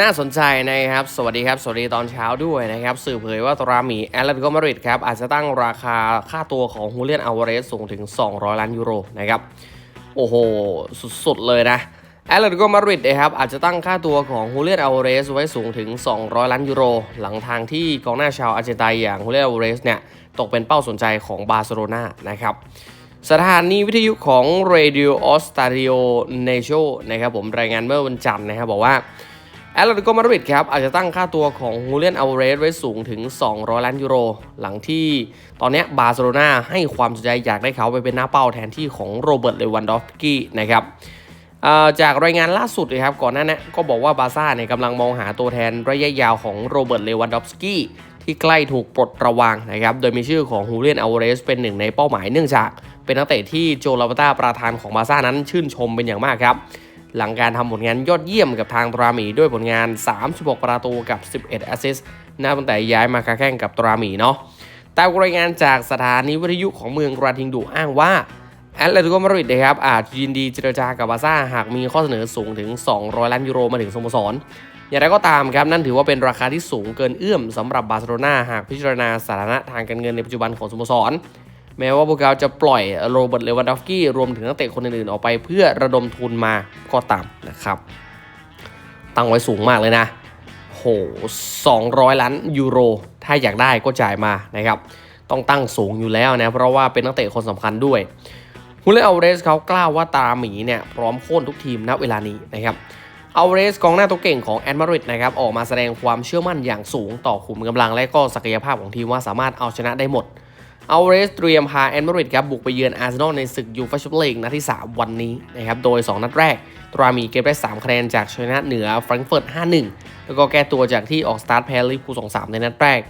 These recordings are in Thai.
น่าสนใจนะครับ สวัสดีครับ สวัสดีตอนเช้าด้วยนะครับ สื่อเผยว่าตรามีแอตเลติโกมาดริดครับ อาจจะตั้งราคาค่าตัวของฮูเลียนอัลวาเรสสูงถึง 200 ล้านยูโรนะครับ โอ้โห สุดๆ เลยนะแอตเลติโกมาดริดนะครับ อาจจะตั้งค่าตัวของฮูเลียนอัลวาเรสไว้สูงถึง 200 ล้านยูโร หลังทางที่กองหน้าชาวอาร์เจนตินอย่างฮูเลียนอัลวาเรสเนี่ยตกเป็นเป้าสนใจของบาร์เซโลนานะครับสถานีวิทยุของ Radio o s t a d i o n a c i o นะครับผมรายงานเมื่อวันจันทร์นะครับบอกว่า แอตเลติโกมาดริดครับอาจจะตั้งค่าตัวของฮูเลียนอัลเรสไว้สูงถึง 200 ล้านยูโร หลังที่ตอนนี้บาร์เซโลนาให้ความสนใจอยากได้เขาไปเป็นหน้าเป้าแทนที่ของโรเบิร์ตเลวันดอฟสกี้นะครับจากรายงานล่าสุดนะครับก่อนหน้านี้ก็บอกว่าบาร์ซ่าเนี่ยกำลังมองหาตัวแทนระยะยาวของโรเบิร์ตเลวันดอฟสกี้ที่ใกล้ถูกปลดระวางนะครับโดยมีชื่อของฮูเลียนอัลเรสเป็นหนึ่งในเป้าหมายเนื่องจาก เป็นนักเตะที่โจลาปาต้าประธานของบาร์ซ่านั้นชื่นชมเป็นอย่างมากครับ หลังการทำผลงานยอดเยี่ยมกับทางตราหมีด้วยผลงาน 36 ประตูกับ 11 แอสซิสต์นับตั้งแต่ย้ายมาค้าแข่งกับตราหมีเนาะตามรายงานจากสถานีวิทยุของเมืองกราทิงดูอ้างว่าแอตเลติโกมาดริดนะครับอาจยินดีเจรจากับบาซ่าหากมีข้อเสนอสูงถึง 200 ล้านยูโรมาถึงสโมสร อย่างไรก็ตามครับนั่นถือว่าเป็นราคาที่สูงเกินเอื้อมสำหรับบาร์เซโลนาหากพิจารณาสถานะทางการเงินในปัจจุบันของสโมสร แม้ว่าพวกเขาจะปล่อยโรเบิร์ตเลวันดอฟกี้รวมถึงนักเตะคนอื่นๆ ออกไปเพื่อระดมทุนมาก็ตามนะครับ ตั้งไว้สูงมากเลยนะโห200 ล้านยูโร ถ้าอยากได้ก็จ่ายมานะครับ ต้องตั้งสูงอยู่แล้วนะ เพราะว่าเป็นนักเตะคนสำคัญด้วยฮูเลอัลเรสเขากล่าวว่าตาหมีเนี่ยพร้อมโค่นทุกทีมณเวลานี้นะครับอัลเรสกองหน้าตัวเก่งของแอดมาริดนะครับออกมาแสดงความเชื่อมั่นอย่างสูงต่อขุมกำลังและก็ศักยภาพของทีมว่าสามารถเอาชนะได้หมด อัลเรสเตรียมพาแอนมาริดครับบุกไปเยือนอาร์เซนอลในศึกยูฟ่าแชมเปี้ยนลีกนัดที่ 3 วันนี้นะครับโดย 2 นัดแรกตรามีเก็บได้ 3 คะแนนจากชนะเหนือแฟรงก์เฟิร์ต 5-1 แล้วก็แก้ตัวจากที่ออกสตาร์ทแพ้ลิเวอร์พูล2-3 ในนัดแรก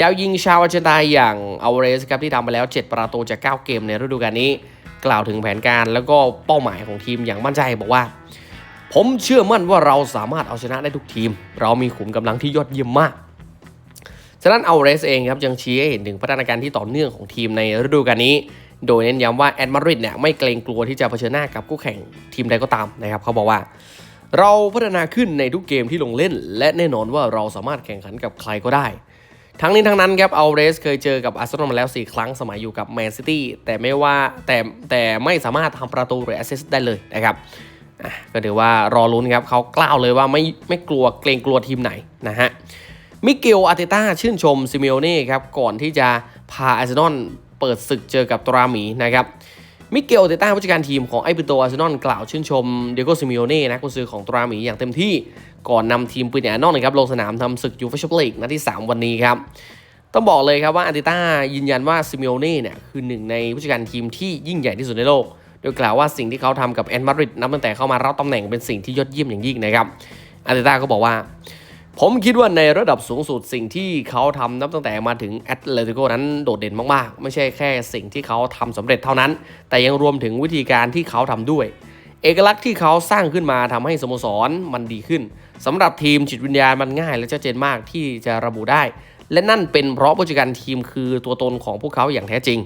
ดาวยิงชาวอาร์เจนตินาอย่างอัลเรสครับที่ทำไปแล้ว 7 ประตูจาก 9 เกมในฤดูกาลนี้ กล่าวถึงแผนการแล้วก็เป้าหมายของทีมอย่างมั่นใจบอกว่า ผมเชื่อมั่นว่าเราสามารถเอาชนะได้ทุกทีม เรามีขุมกำลังที่ยอดเยี่ยมมาก ฉะนั้นอัลเรสเองครับยังชี้ให้เห็นถึงพัฒนาการที่ต่อเนื่องของทีมในฤดูกาลนี้ โดยเน้นย้ำว่าแอดมาริดเนี่ยไม่เกรงกลัวที่จะเผชิญหน้ากับคู่แข่งทีมใดก็ตามนะครับเขาบอกว่า เราพัฒนาขึ้นในทุกเกมที่ลงเล่น และแน่นอนว่าเราสามารถแข่งขันกับใครก็ได้ ทั้งนี้ทั้งนั้นครับเอัลเรสเคยเจอกับอาร์เซนอลมาแล้ว 4 ครั้งสมัยอยู่กับแมนซิตี้แต่ไม่ว่าแต่แต่ไม่สามารถทำประตูหรือแอสซิสต์ได้เลยนะครับก็ถือว่ารอลุ้นครับเขากล่าวเลยว่าไม่ไม่กลัวเกรงกลัวทีมไหนนะฮะ มิเกลอาร์เตต้าชื่นชมซิเมโอเน่ครับก่อนที่จะพาอาร์เซนอลเปิดศึกเจอกับตราหมีนะครับมิเกลอาร์เตต้าผู้จัดการทีมของไอปิโตอาร์เซนอลกล่าวชื่นชมเดโกซิเมโอเน่นะกุนซือของตราหมีอย่างเต็มที่ก่อนนำทีมปืนใหญ่นอกนะครับลงสนามทำศึกยูฟ่าแชมเปี้ยนลีกนัดที่ 3 วันนี้ครับ ต้องบอกเลยครับว่าอาร์เตต้ายืนยันว่าซิเมโอเน่เนี่ยคือหนึ่งในผู้จัดการทีมที่ยิ่งใหญ่ที่สุดในโลก โดยกล่าวว่าสิ่งที่เขาทำกับแอนมาริดนับตั้งแต่เข้ามารับตำแหน่งเป็นสิ่งที่ยอดเยี่ยมอย่างยิ่งนะครับอาร์เตต้าก็บอกว่า ผมคิดว่าในระดับสูงสุดสิ่งที่เขาทำนับตั้งแต่มาถึงแอตเลติโกนั้นโดดเด่นมากๆ ไม่ใช่แค่สิ่งที่เขาทำสำเร็จเท่านั้น แต่ยังรวมถึงวิธีการที่เขาทำด้วย เอกลักษณ์ที่เขาสร้างขึ้นมาทำให้สโมสรมันดีขึ้นสำหรับทีมจิตวิญญาณมันง่ายและชัดเจนมากที่จะระบุได้ และนั่นเป็นเพราะผู้จัดการทีมคือตัวตนของพวกเขาอย่างแท้จริง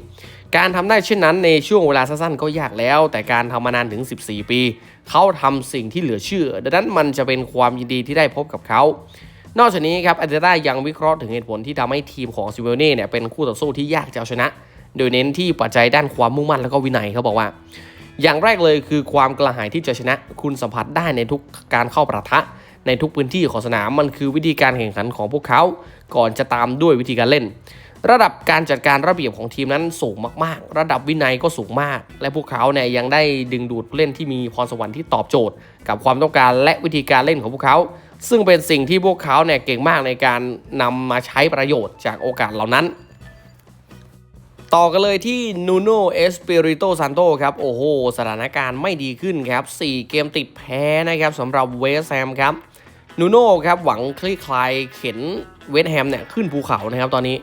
การทำได้เช่นนั้นในช่วงเวลาสั้นๆก็ยากแล้ว แต่การทำมานานถึง 14 ปี เขาทำสิ่งที่เหลือเชื่อ ดังนั้นมันจะเป็นความยินดีที่ได้พบกับเขานอกจากนี้ครับอาร์เตต้ายังวิเคราะห์ถึงเหตุผลที่ทำให้ทีมของซิเวเน่เนี่ยเป็นคู่ต่อสู้ที่ยากจะเอาชนะ โดยเน้นที่ปัจจัยด้านความมุ่งมั่นและก็วินัยเขาบอกว่า อย่างแรกเลยคือความกระหายที่จะชนะ คุณสัมผัสได้ในทุกการเข้าประทะ ในทุกพื้นที่ของสนามมันคือวิธีการแข่งขันของพวกเขาก่อนจะตามด้วยวิธีการเล่น ระดับการจัดการระเบียบของทีมนั้นสูงมากๆ ระดับวินัยก็สูงมาก และพวกเขาเนี่ยยังได้ดึงดูดผู้เล่นที่มีพรสวรรค์ที่ตอบโจทย์ กับความต้องการและวิธีการเล่นของพวกเขา ซึ่งเป็นสิ่งที่พวกเขาเนี่ยเก่งมากในการนำมาใช้ประโยชน์จากโอกาสเหล่านั้นต่อกันเลยที่นูโนเอสเปริโตซันโตครับ โอ้โห สถานการณ์ไม่ดีขึ้นครับ 4 เกมติดแพ้นะครับสำหรับเวสแฮมครับนูโน่ครับหวังคลี่คลายเข็น เวสต์แฮมเนี่ยขึ้นภูเขานะครับตอนนี้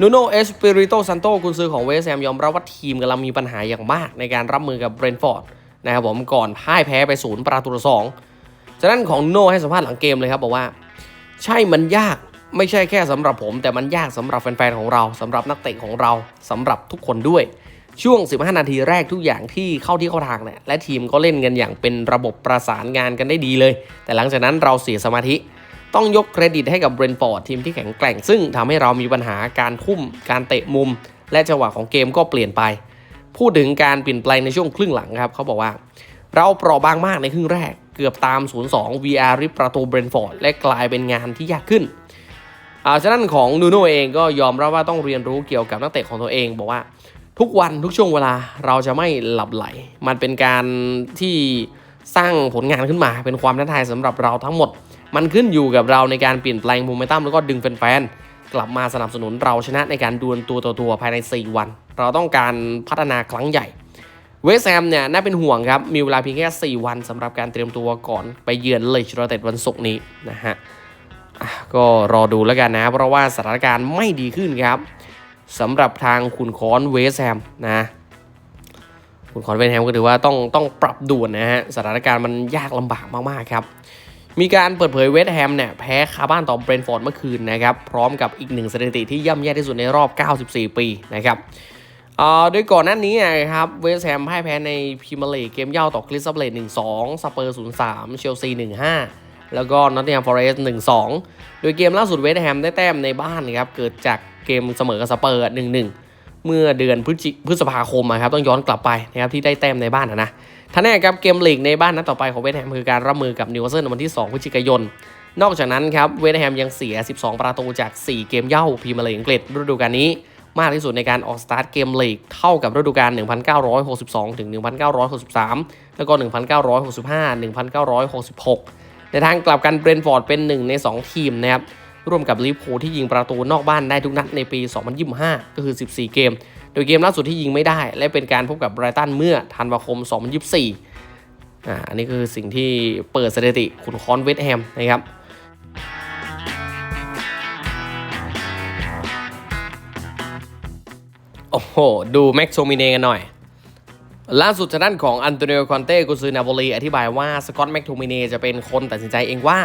นูโนเอสเปริโตซันโตกุนซือของเวสต์แฮมยอมรับว่าทีมกำลังมีปัญหาอย่างมากในการรับมือกับเบรนฟอร์ดนะครับผมก่อนพ่ายแพ้ไปศูนย์ประตูต่อสองจากนั้นของโน่ให้สัมภาษณ์หลังเกมเลยครับบอกว่า ใช่มันยากไม่ใช่แค่สำหรับผม แต่มันยากสำหรับแฟนๆของเราสำหรับนักเตะของเราสำหรับทุกคนด้วย ช่วง 15 นาทีแรกทุกอย่างที่เข้าที่เข้าทางเนี่ยและทีมก็เล่นกันอย่างเป็นระบบประสานงานกันได้ดีเลย แต่หลังจากนั้นเราเสียสมาธิ ต้องยกเครดิตให้กับเบรนฟอร์ดทีมที่แข็งแกร่ง ซึ่งทำให้เรามีปัญหาการทุ่มการเตะมุม และจังหวะของเกมก็เปลี่ยนไป พูดถึงการเปลี่ยนแปลงในช่วงครึ่งหลังครับเขาบอกว่า เราเปราะบางมากในครึ่งแรก เกือบตาม 0-2 VR ริบประตูเบรนฟอร์ดและกลายเป็นงานที่ยากขึ้นอาฉะนั้นของนูโน่เองก็ยอมรับว่าต้องเรียนรู้เกี่ยวกับนักเตะของตัวเองบอกว่าทุกวันทุกช่วงเวลาเราจะไม่หลับไหล มันเป็นการที่สร้างผลงานขึ้นมา เป็นความท้าทายสำหรับเราทั้งหมด มันขึ้นอยู่กับเราในการเปลี่ยนแปลงโมเมนตัมแล้วก็ดึงแฟนๆกลับมาสนับสนุนเราชนะในการดวลตัวต่อตัวภายใน 4 วัน เราต้องการพัฒนาครั้งใหญ่เวสแฮมเนี่ยน่าเป็นห่วงครับ มีเวลาเพียงแค่ 4 วันสำหรับการเตรียมตัวก่อนไปเยือนเลยูไนเต็ดวันศุกร์นี้นะฮะก็รอดูแล้วกันนะ เพราะว่าสถานการณ์ไม่ดีขึ้นครับสำหรับทางคุณคอนเวสแฮมนะคุณคอนเวสแฮมก็ถือว่าต้องต้องปรับด่วนนะฮะสถานการณ์มันยากลำบากมากๆครับ มีการเปิดเผยเวสต์แฮมเนี่ยแพ้คาบ้านต่อเบรนฟอร์ดเมื่อคืนนะครับ พร้อมกับอีกหนึ่งสถิติที่ย่ำแย่ที่สุดในรอบ 94 ปีนะครับโดยก่อนหน้านี้นะครับเวสต์แฮมพ่ายแพ้ในพรีเมียร์ลีกเกมเย่าต่อคริสตัลเลต1-2 สเปอร์0-3 เชลซี 1-5 แล้วก็นอตติงแฮมฟอเรสต์1-2 โดยเกมล่าสุดเวสต์แฮมได้แต้มในบ้านนะครับเกิดจากเกมเสมอกับสเปอร์1-1 เมื่อเดือนพฤศจิพฤษภาคมอะครับต้องย้อนกลับไปนะครับที่ได้แต้มในบ้านอะนะท่านแน่ครับเกมลีกในบ้านนัดต่อไปของเวสต์แฮมคือการรับมือกับนิวคาสเซิลในวันที่ 2 พฤศจิกายน นอกจากนั้นครับเวสต์แฮมยังเสีย 12 ประตูจาก 4 เกมเย่าพรีเมียร์ลีกอังกฤษฤดูกาลนี้ มากที่สุดในการออกสตาร์ทเกมลีกเท่ากับฤดูกาล 1962 ถึง 1963 แล้วก็ 1965 1966 ในทางกลับกันเบรนฟอร์ดเป็นหนึ่งใน 2 ทีมนะครับ ร่วมกับลิเวอร์พูลที่ยิงประตูนอกบ้านได้ทุกนัดในปี 2025 ก็คือ 14 เกม โดยเกมล่าสุดที่ยิงไม่ได้ และเป็นการพบกับไบรตันเมื่อธันวาคม 2024อ่าอันนี้คือสิ่งที่เปิดสถิติขุนคอนเวสต์แฮมนะครับโอ้โห ดูแม็กโซมิเนกันหน่อย ล่าสุดทางด้านของอันโตนิโอคอนเต้กุซือนาโปลีอธิบายว่าสกอตแม็กโทมิเนจะเป็นคนตัดสินใจเองว่า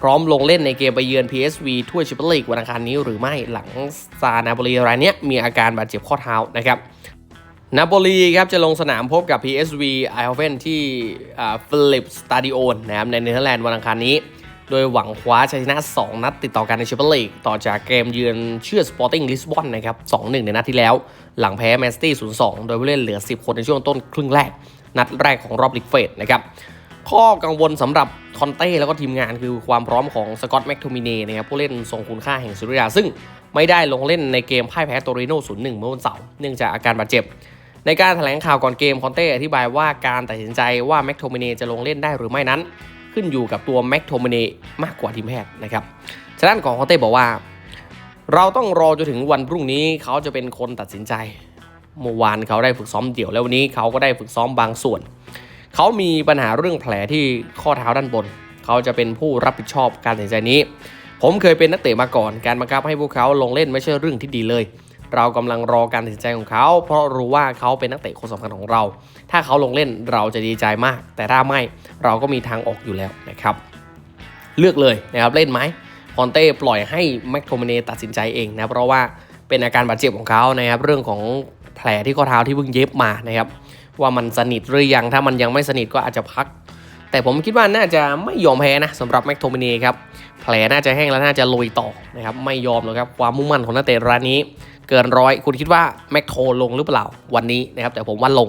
พร้อมลงเล่นในเกมไปเยือน PSV ถ้วยแชมเปี้ยนลีกวันอังคารนี้หรือไม่หลังซานาโปลีรายนี้มีอาการบาดเจ็บข้อเท้านะครับนาโปลีครับจะลงสนามพบกับ PSV ไอ h ฮเฟนที่ฟิลิปสตาดิโอนนะครับในเนเธอร์แลนด์วันอังคารนี้ โดยหวังคว้าชัยชนะ 2 นัดติดต่อกันในแชมเปี้ยนลีกต่อจากเกมเยือนเชื่อสปอร์ติ้งลิสบอนนะครับ 2-1 ในนัดที่แล้ว หลังแพ้แมนซิตี้ 0-2 โดยผู้เล่นเหลือ 10 คนในช่วงต้นครึ่งแรก นัดแรกของรอบลีกเฟสนะครับข้อกังวลสำหรับคอนเต้แล้วก็ทีมงานคือความพร้อมของสกอตต์แม็กโทมิเน่นะครับผู้เล่นทรงคุณค่าแห่งสุริยา ซึ่งไม่ได้ลงเล่นในเกมพ่ายแพ้โตริโน่0-1เมื่อวันเสาร์เนื่องจากอาการบาดเจ็บ ในการแถลงข่าวก่อนเกมคอนเต้อธิบายว่าการตัดสินใจว่าแม็กโทมิเน่จะลงเล่นได้หรือไม่นั้น ขึ้นอยู่กับตัวแม็กโทมิเนมากกว่าทีมแพทย์นะครับฉะนั้นของคอนเต้บอกว่า เราต้องรอจนถึงวันพรุ่งนี้เขาจะเป็นคนตัดสินใจเมื่อวานเขาได้ฝึกซ้อมเดี่ยวแล้ววันนี้เขาก็ได้ฝึกซ้อมบางส่วน เขามีปัญหาเรื่องแผลที่ข้อเท้าด้านบน เขาจะเป็นผู้รับผิดชอบการตัดสินใจนี้ ผมเคยเป็นนักเตะมาก่อน การบังคับให้พวกเขาลงเล่นไม่ใช่เรื่องที่ดีเลย เรากำลังรอการตัดสินใจของเขา เพราะรู้ว่าเขาเป็นนักเตะคนสำคัญของเรา ถ้าเขาลงเล่นเราจะดีใจมาก แต่ถ้าไม่เราก็มีทางออกอยู่แล้วนะครับ เลือกเลยนะครับเล่นไหมคอนเต้ปล่อยให้แม็กโทมเนตัดสินใจเองนะเพราะว่าเป็นอาการบาดเจ็บของเขานะครับเรื่องของแผลที่ข้อเท้าที่เพิ่งเย็บมานะครับว่ามันสนิทหรือยังถ้ามันยังไม่สนิทก็อาจจะพัก แต่ผมคิดว่าน่าจะไม่ยอมแพ้นะสำหรับแม็กโทมิเนครับแผลน่าจะแห้งแล้วน่าจะลุยต่อนะครับไม่ยอมหรอกครับความมุ่งมั่นของนักเตะรายนี้ เกินร้อยคุณคิดว่าแม็กโทลงหรือเปล่าวันนี้นะครับแต่ผมว่าลง